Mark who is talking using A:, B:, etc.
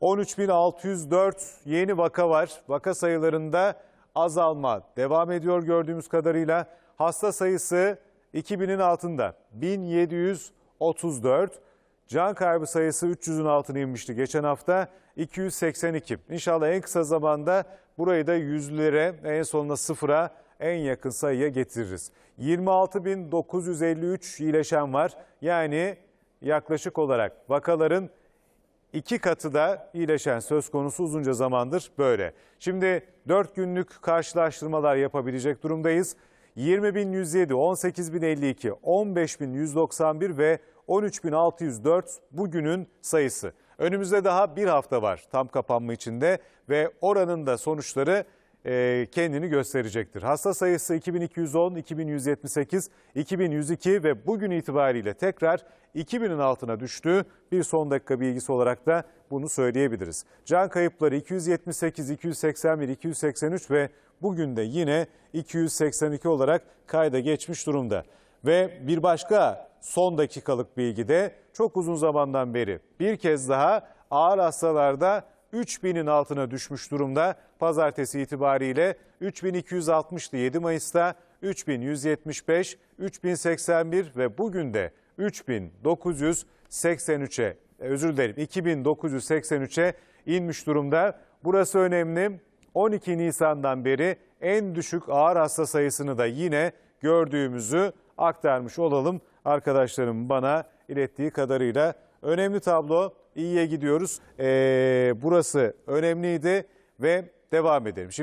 A: 13.604 yeni vaka var. Vaka sayılarında azalma devam ediyor gördüğümüz kadarıyla. Hasta sayısı 2000'in altında 1734. Can kaybı sayısı 300'ün altına inmişti geçen hafta 282. İnşallah en kısa zamanda burayı da yüzlere en sonunda sıfıra en yakın sayıya getiririz. 26.953 iyileşen var. Yani yaklaşık olarak vakaların iki katı da iyileşen söz konusu uzunca zamandır böyle. Şimdi 4 günlük karşılaştırmalar yapabilecek durumdayız. 20.107, 18.052, 15.191 ve 13.604 bugünün sayısı. Önümüzde daha bir hafta var tam kapanma içinde ve oranın da sonuçları kendini gösterecektir. Hasta sayısı 2210, 2178, 2102 ve bugün itibariyle tekrar 2000'in altına düştü. Bir son dakika bilgisi olarak da bunu söyleyebiliriz. Can kayıpları 278, 281, 283 ve bugün de yine 282 olarak kayda geçmiş durumda. Ve bir başka son dakikalık bilgi de çok uzun zamandan beri bir kez daha ağır hastalarda 3000'in altına düşmüş durumda. Pazartesi itibariyle 3260'tı 7 Mayıs'ta 3175, 3081 ve bugün de 3983'e özür dilerim 2983'e inmiş durumda. Burası önemli. 12 Nisan'dan beri en düşük ağır hasta sayısını da yine gördüğümüzü aktarmış olalım. Arkadaşlarım bana ilettiği kadarıyla önemli tablo iyiye gidiyoruz. Ee, burası önemliydi ve devam edelim. Şimdi